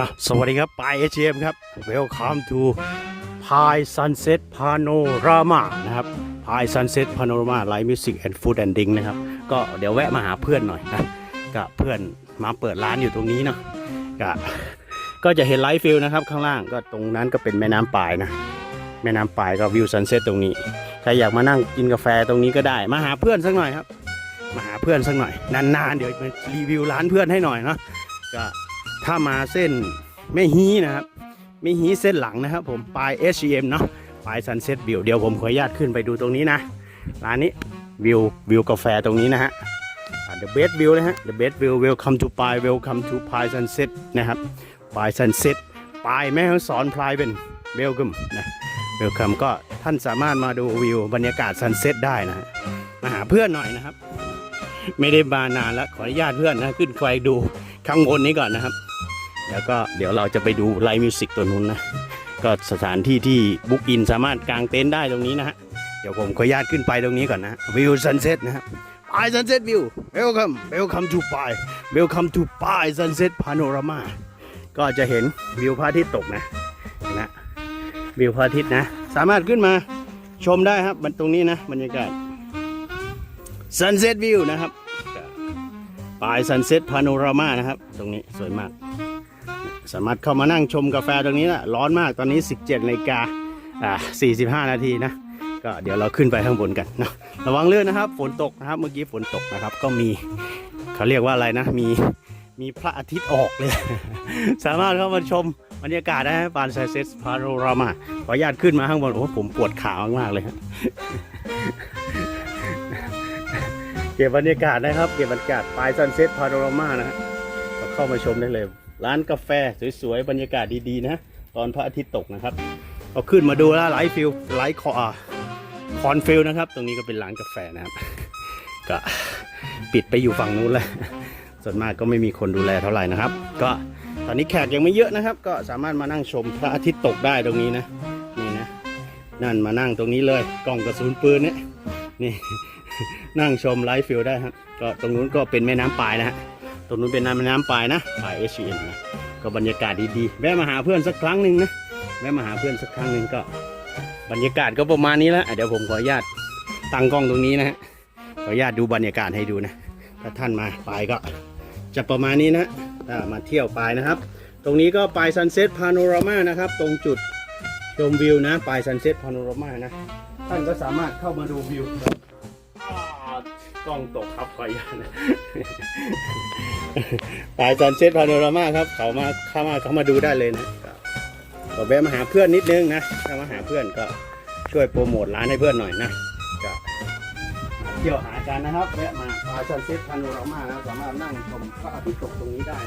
อะสวัสดีครับปายเอชเอ็มครับ Welcome to Pi Sunset Panorama นะครับ Pi Sunset Panorama Live Music and Food and Drink นะครับ ก็เดี๋ยวแวะมาหาเพื่อนหน่อยนะก็เพื่อนมาเปิดร้านอยู่ตรงนี้เนาะก็ก็จะเห็นไลฟ์ฟิลนะครับ ข้างล่างก็ตรงนั้นก็เป็นแม่น้ำปายนะ แม่น้ำปายก็วิวซันเซ็ตตรงนี้ ใครอยากมานั่งกินกาแฟตรงนี้ก็ได้ มาหาเพื่อนสักหน่อยครับ มาหาเพื่อนสักหน่อย นานๆ เดี๋ยวมารีวิวร้านเพื่อนให้หน่อยเนาะก็ ถ้ามาเส้นแม่ฮีนะครับแม่ฮีเส้นหลังนะครับ ผมปลาย HM เนาะปลายซันเซ็ตวิวเดี๋ยวผมขออนุญาตขึ้นไปดูตรงนี้นะร้านนี้วิววิวกาแฟตรงนี้นะฮะ the best view นะฮะ the best view welcome to ปลาย welcome to ปลาย sunset นะครับปลาย sunset ปลายแม่ฮ่องสอนปลายเป็น welcome นะ welcome ก็ท่านสามารถมาดูวิวบรรยากาศ sunset ได้นะฮะมาหาเพื่อนหน่อยนะครับ ไม่ได้มานานแล้วขออนุญาตเพื่อนนะขึ้นไฟดูข้างบนนี้ก่อนนะครับ แล้วก็เดี๋ยวเราจะไปดูไลฟ์มิวสิกตัวนู้นนะ ก็สถานที่ที่บุ๊กอินสามารถกางเต็นท์ได้ตรงนี้นะฮะ เดี๋ยวผมขออนุญาตขึ้นไปตรงนี้ก่อนนะวิวซันเซ็ตนะครับปายซันเซ็ตวิว welcome welcome to ปาย welcome to ปายซันเซ็ตพาโนรามาก็จะเห็นวิวพระอาทิตย์ตกนะนะวิวพระอาทิตย์นะ สามารถขึ้นมาชมได้ครับมันตรงนี้นะบรรยากาศ Sunset View นะครับปลาย Sunset Panorama นะครับ ตรงนี้สวยมาก สามารถเข้ามานั่งชมกาแฟตรงนี้นะร้อนมากตอนนี้ 17นาฬิกาอ่า45 นาทีนะก็เดี๋ยวเราขึ้นไปข้างบนกันนะระวังเลื่อนนะครับ ฝนตกนะครับ เมื่อกี้ฝนตกนะครับ ก็มีเขาเรียกว่าอะไรนะ มีมีพระอาทิตย์ออกเลย สามารถเข้ามาชมบรรยากาศได้ปาน Sunset Panorama ขออนุญาตขึ้นมาข้างบนโอ้ผมปวดขามากๆเลยครับเก็บบรรยากาศนะครับ เก็บบรรยากาศปลายซันเซ็ตพาโนรามานะฮะเข้ามาชมได้เลย ร้านกาแฟสวยๆ บรรยากาศดีๆ นะ ตอนพระอาทิตย์ตกนะครับเอาขึ้นมาดูแล้วไลฟ์ฟิลไลฟ์คอคอนฟิลนะครับ ตรงนี้ก็เป็นร้านกาแฟนะครับ ก็ปิดไปอยู่ฝั่งนู้นแล้วส่วนมากก็ไม่มีคนดูแลเท่าไหร่นะครับ ก็ตอนนี้แขกยังไม่เยอะนะครับ ก็สามารถมานั่งชมพระอาทิตย์ตกได้ตรงนี้นะนี่นะนั่นมานั่งตรงนี้เลยกล่องกระสุนปืนเนี่ยนี่นั่งชมไลฟ์ฟิลได้ครับก็ตรงนู้นก็เป็นแม่น้ำปายนะฮะ ตรงนู้นเป็นน้ำน้ำปายนะปายเอชเอ็นนะก็บรรยากาศดีๆแวะมาหาเพื่อนสักครั้งหนึ่งนะแวะมาหาเพื่อนสักครั้งหนึ่งก็ บรรยากาศก็ประมาณนี้แล้วอะเดี๋ยวผมขออนุญาตตั้งกล้องตรงนี้นะฮะขออนุญาตดูบรรยากาศให้ดูนะถ้าท่านมาปายก็จะประมาณนี้นะมาเที่ยวปายนะครับ ตรงนี้ก็ปายซันเซ็ตพาโนรามานะครับ ตรงจุดชมวิวนะปายซันเซ็ตพาโนรามานะท่านก็สามารถเข้ามาดูวิวครับ กล้องตกครับขออนุญาตนะปายซันเซ็ตพาโนรามาครับ เขามาเข้ามาเขามาดูได้เลยนะก็แวะมาหาเพื่อนนิดนึงนะถ้ามาหาเพื่อนก็ช่วยโปรโมทร้านให้เพื่อนหน่อยนะก็เที่ยวหากันนะครับแวะมาปายซันเซ็ตพาโนรามานะสามารถนั่งชมพระอาทิตย์ตกตรงนี้ได้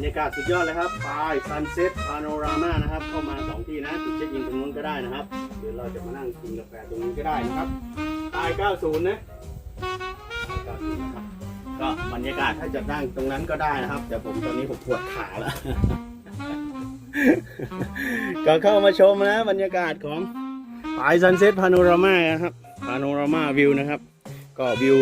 รรยากาศสุดยอดเลยครับปายซันเซ็ตพาโนรามานะครับ เข้ามาสองที่นะจุดเช็คอินตรงนู้นก็ได้นะครับหรือเราจะมานั่งกินกาแฟตรงนี้ก็ได้นะครับปาย90 นะปาย90นะครับก็บรรยากาศถ้าจะนั่งตรงนั้นก็ได้นะครับ แต่ผมตอนนี้ผมปวดขาแล้ว ก็เข้ามาชมนะ บรรยากาศของปายซันเซ็ตพาโนรามานะครับพาโนรามาวิวนะครับ ก็วิว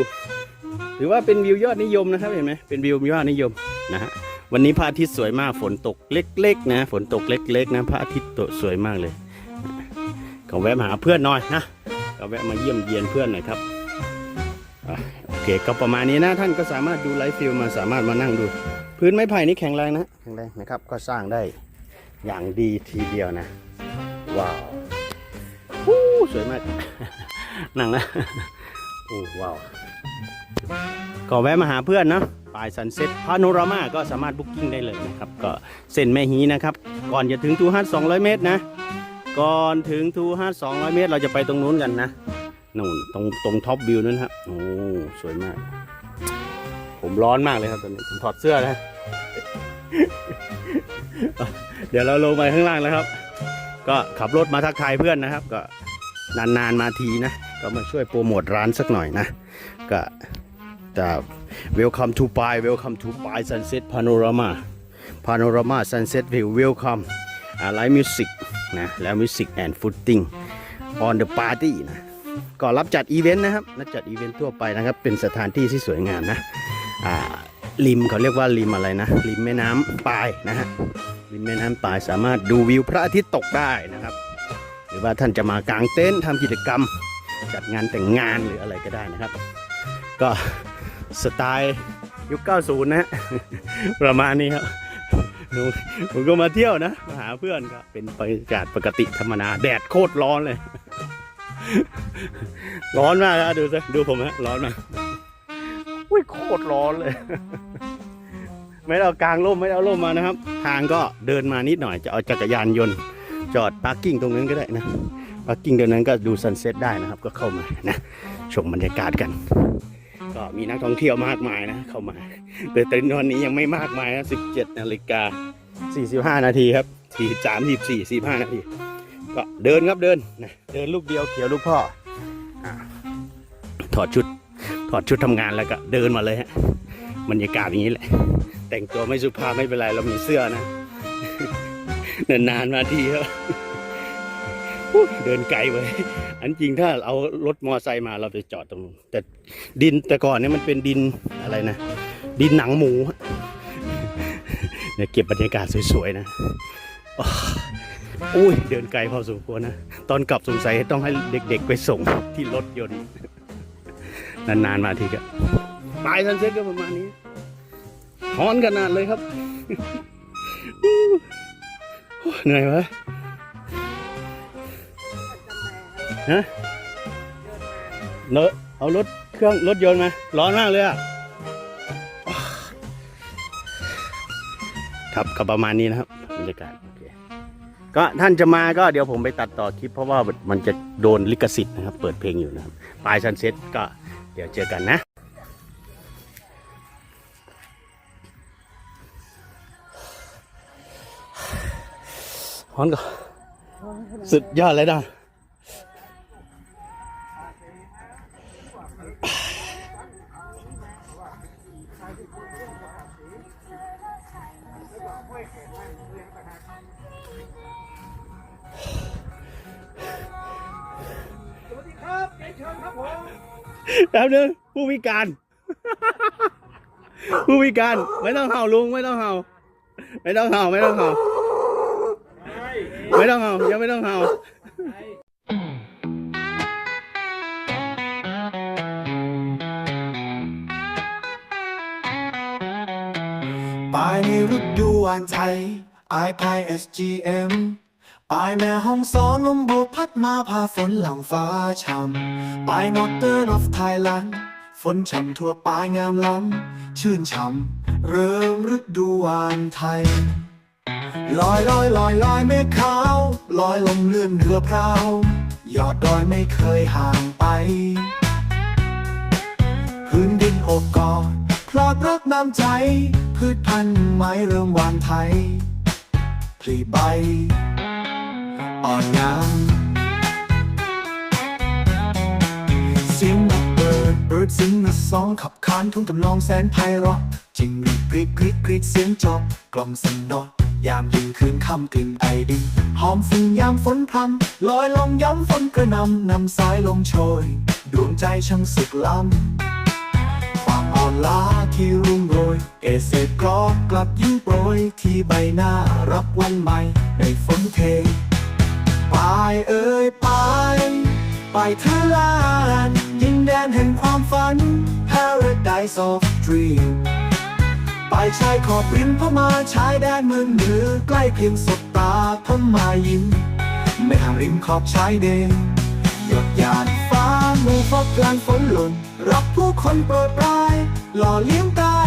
ถือว่าเป็นวิวยอดนิยมนะครับเห็นไหมเป็นวิวยอดนิยมนะฮะ วันนี้พระอาทิตย์สวยมากฝนตกเล็กๆ นะ ฝนตกเล็ก ๆ นะพระอาทิตย์ตกสวยมากเลยก็แวะมาหาเพื่อนหน่อยนะก็แวะมาเยี่ยมเยียนเพื่อนหน่อยครับอโอเคก็ประมาณนี้นะท่านก็สามารถดูไลฟ์ฟิลมาสามารถมานั่งดู พื้นไม้ไผ่นี่แข็งแรงนะแข็งแรงนะครับก็สร้างได้อย่างดีทีเดียวนะ ว้าวสวยมากนั่งนะโอ้ว้าว ก็แวะมาหาเพื่อนนะปลายซันเซ็ตพาโนรามาก็สามารถบุ๊กิ้งได้เลยนะครับก็เส้นแม่ฮีนะครับ ก่อนจะถึงทูฮัท200 เมตรนะ ก่อนถึงทูฮัท200 เมตร เราจะไปตรงนู้นกันนะนู่นตรงตรงท็อปวิวนั่นครับโอ้สวยมาก ผมร้อนมากเลยครับตอนนี้ผมถอดเสื้อนะเดี๋ยวเราลงไปข้างล่างแล้วครับ ก็ขับรถมาทักทายเพื่อนนะครับ ก็นานๆมาทีนะ ก็มาช่วยโปรโมทร้านสักหน่อยนะ ก็ จะ welcome to Pai welcome to Pai sunset panorama panorama sunset view welcome อ่า live music นะแล้ว music and footing on the party นะก็รับจัดอีเวนต์นะครับรับจัดอีเวนต์ทั่วไปนะครับ เป็นสถานที่ที่สวยงามนะอ่าริมเขาเรียกว่าริมอะไรนะริมแม่น้ำปายนะฮะริมแม่น้ำปายสามารถดูวิวพระอาทิตย์ตกได้นะครับ หรือว่าท่านจะมากางเต็นท์ทำกิจกรรม จัดงานแต่งงานหรืออะไรก็ได้นะครับ ก็ สไตล์ยุค 90 นะประมาณนี้ครับผมก็มาเที่ยวนะ มาหาเพื่อนก็เป็นบรรยากาศปกติธรรมดาแดดโคตรร้อนเลย ร้อนมากนะดูสิดูผมฮะร้อนมากอุ้ยโคตรร้อนเลย ไม่เอากางร่มไม่เอาร่มมานะครับ ทางก็เดินมานิดหน่อยจะเอาจักรยานยนต์ จอดพาร์กิ้งตรงนั้นก็ได้นะพาร์กิ้งตรงนั้นก็ดูซันเซ็ตได้นะครับ ก็เข้ามานะชมบรรยากาศกัน ก็มีนักท่องเที่ยวมากมายนะ เข้ามา แต่เต็นนนี้ยังไม่มากมายนะ17นาฬิกา45 นาทีครับ43 44 45 นาที ก็เดินครับเดินนะเดินลูกเดียวเขียวลูกพ่ออถอดชุดถอดชุดทำงานแล้วก็เดินมาเลยฮะบรรยากาศอย่างนี้แหละ แต่งตัวไม่สุภาพไม่เป็นไรเรามีเสื้อนะนานๆมาทีครับ เดินไกลไปอันจริงถ้าเอารถมอไซค์มาเราไปจอดตรงนู้นแต่ดินแต่ก่อนเนี่ยมันเป็นดินอะไรนะ ดินหนังหมูเนี่ยเก็บบรรยากาศสวยๆนะอุ้ยเดินไกลพอสมควรนะ ตอนกลับสงสัยต้องให้เด็กๆไปส่งที่รถยนต์นานๆมาทีก็ปลายซันเซ็ตก็ประมาณนี้ฮ้อนขนาดเลยครับเหนื่อยวะ ฮะเลอะเอารถเครื่องรถยนต์มาร้อนมากเลยอะครับก็ประมาณนี้นะครับบรรยากาศโอเคก็ท่านจะมาก็เดี๋ยวผมไปตัดต่อคลิปเพราะว่ามันจะโดนลิขสิทธิ์นะครับ เปิดเพลงอยู่นะครับปลายซันเซ็ตก็เดี๋ยวเจอกันนะฮ้อนก็สุดยอดเลย นะแป๊บนึงผู้พิการ ผู้พิการไม่ต้องเห่าลุงไม่ต้องเห่า ไม่ต้องเห่าไม่ต้องเห่า ไม่ต้องเห่ายังไม่ต้องเห่าานไทย I พาย SGM ปลายแม่ห้องสอนลมบกพัดมาพาฝนหลังฟ้าช่ำปลาย Northern of Thailand ฝนช่ำทั่วปลายงามล้ำชื่นช่ำเริ่มฤดูวานไทย ลอยลอยลอยลอยเมฆขาว ลอยลมเลื่อนเรือพราวยอดดอยไม่เคยห่างไป พื้นดินโอบกอด พลอดรักน้ำใจ พืชพันธุ์ไม้เริ่มหวานไทยผลิใบ อ่อนงามเสียงนกเบิร์ดเบิร์ดซิงนะสองขับขานทุ่งทำนองแสนไพเราะจิงรีดกรีดกรีดกรีดเสียงจบกล่อมสนดยามยืนคืนค่ำกลิ่นไอดินหอมฟุ้งยามฝนพรำลอยลงย้ำฝนกระนำนำสายลมโชย ดวงใจช่างสุขล้ำ อ่อนล้าที่รุ่งโรย เอเศษกรอกลับยิ้มโปรย ที่ใบหน้ารับวันใหม่ ในฝนเทไปเอ่ยไปไปเธอลานดินแดนแห่งความฝัน Paradise of Dream ไปชายขอบริมพม่าชายแดนเมืองเหนือใกล้เพียงสบตาพม่ายิ้มไม่ห่างริมขอบชายแดนหยดหยาดฟ้า ฟอกกลางฝนหล่น รับผู้คนโปรดปราย หล่อเลี้ยงใต้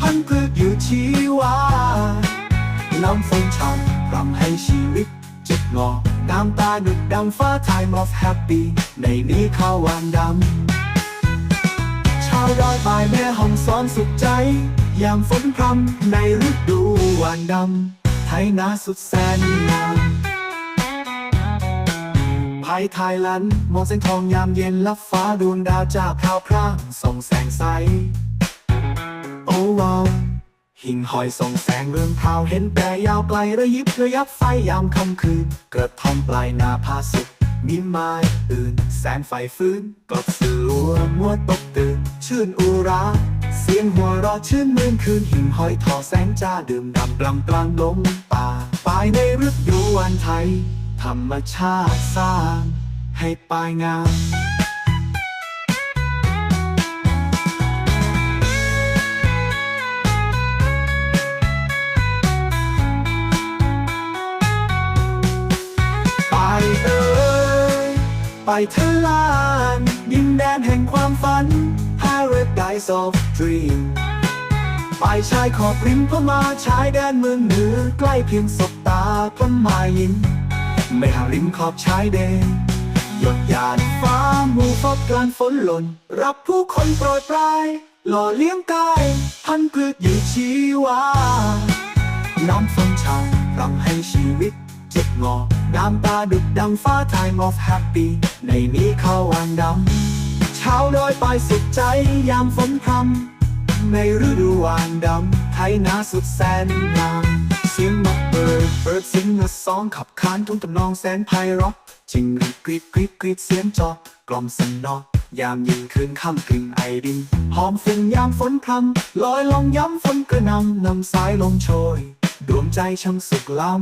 พันพืชอยู่ชีวาน้ำฝนช่ำรำให้ชีวิตจุดงอน้ำตาดุดดำฟ้า time of happy ในนี้ข้าวหวานดำ ชาวดอยปลายแม่ห้องซ้อนสุขใจ ยามฝนพรำในฤดูหวานดำ ไทยนาสุดแสนงาม ภายไทยลันมองแสงทองยามเย็นลับฟ้าดวงดาวจากพราวพร่างส่องแสงใส โอ้วาวหิ่งหอยส่องแสงเรืองพราวเห็นแต่ยาวไกลระยิบระยับไฟยามค่ำคืน กระท่อมปลายนาพาสุขมีไม้อื่น แสงไฟฟื้นกลบสลัวมัวตกตื่น ชื่นอุรา เสียงหัวเราะชื่นมื่นคืนหิ่งหอยทอแสงจ้าดื่มดำปลำปลางลงป่าปลายในฤดูวันไทย ธรรมชาติสร้างให้ปลายงามไปเอ่ยไปเทลาน ดินแดนแห่งความฝัน Paradise of Dream ไปชายขอบริมพม่าชายแดนเมืองเหนือ ใกล้เพียงสบตาพม่ายิน ไม่ห่างริมขอบชายแดนหยดหยาดฟ้าหมู่ฟอบกลานฝนหล่น รับผู้คนโปรดปราย หล่อเลี้ยงกาย พันพืชอยู่ชีวา น้ำฝนชางรำให้ชีวิต เจ็บงอ น้ำตาดุดดังฟ้า time of happy ในนี้เขาวางดำเช้าลอยไปสุดใจยามฝนพรำในฤดูวางดำไทยนาสุดแสนงาม เสียงนกเบิร์ดเบิร์ดซิงและสองขับขานทุ่งทำนองแสนไพเราะจิงรีดกรีดกรีดกรีดเสียงจอกกล่อมสนอยามยิงคืนค่ำกลิ่นไอดินหอมฝุ่นยามฝนพรำลอยลองย้ำฝนกระนำนำสายลมโชย ดวงใจช่างสุขล้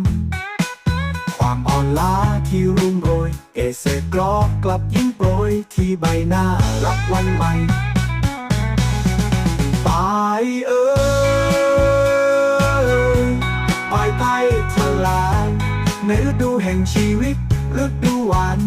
ำ ความอ่อนล้าที่รุ่งโรย เอเสกรอกกลับยิ่งโปรย ที่ใบหน้ารับวันใหม่ไปเอ่ย ห่งชีวิตฤดูหวาน